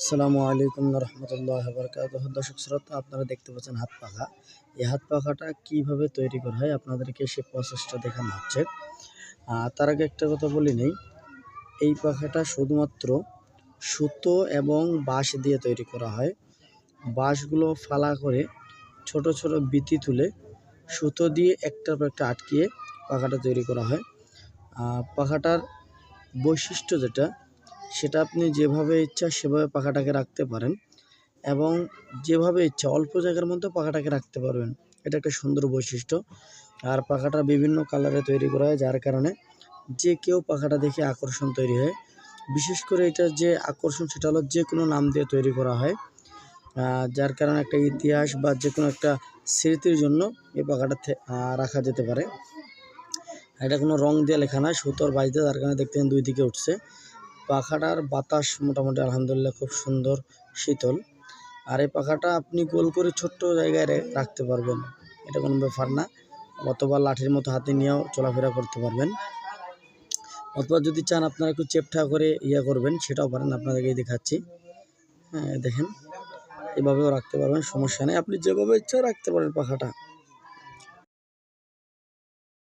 আসসালামু আলাইকুম রহমতুল্লাহ বরকাত দর্শক শ্রোতা, আপনারা দেখতে পাচ্ছেন হাত পাখা। এই হাত পাখাটা কীভাবে তৈরি করা হয় আপনাদেরকে সে প্রসেসটা দেখানো হচ্ছে। তার আগে একটা কথা বলি নেই। এই পাখাটা শুধুমাত্র সুতো এবং বাঁশ দিয়ে তৈরি করা হয়। বাঁশগুলো ফালা করে ছোট ছোট বিতি তুলে সুতো দিয়ে একটার পর একটা আটকিয়ে পাখাটা তৈরি করা হয়। পাখাটার বৈশিষ্ট্য যেটা সেটা আপনি যেভাবে ইচ্ছা সেভাবে পাখাটাকে রাখতে পারেন এবং যেভাবে ইচ্ছা অল্প জায়গার মধ্যে পাখাটাকে রাখতে পারবেন। এটা একটা সুন্দর বৈশিষ্ট্য। আর পাখাটা বিভিন্ন কালারে তৈরি করা হয়, যার কারণে যে কেউ পাখাটা দেখে আকর্ষণ তৈরি হয়। বিশেষ করে এটার যে আকর্ষণ, সেটা হলো যে কোনো নাম দিয়ে তৈরি করা হয়। যার কারণে একটা ইতিহাস বা যে কোনো একটা স্মৃতির জন্য এই পাখাটা রাখা যেতে পারে। এটা কোনো রং দিয়ে লেখা না, সুতোর দিয়ে, যার কারণে দেখতে দুই দিকে উঠছে। পাখাটার বাতাস মোটামুটি আলহামদুলিল্লাহ খুব সুন্দর, শীতল। আর এই পাখাটা আপনি গোল করে ছোট্ট জায়গায় রাখতে পারবেন। এটা কোনো ব্যাপার না। অথবা লাঠির মতো হাতে নিয়েও চলাফেরা করতে পারবেন। অথবা যদি চান আপনারা একটু চেপটা করে ইয়া করবেন, সেটাও পারেন আপনাদেরকে দেখাচ্ছি। হ্যাঁ দেখেন। এভাবেও রাখতে পারবেন, সমস্যা নেই। আপনি যেভাবে ইচ্ছা রাখতে পারেন পাখাটা।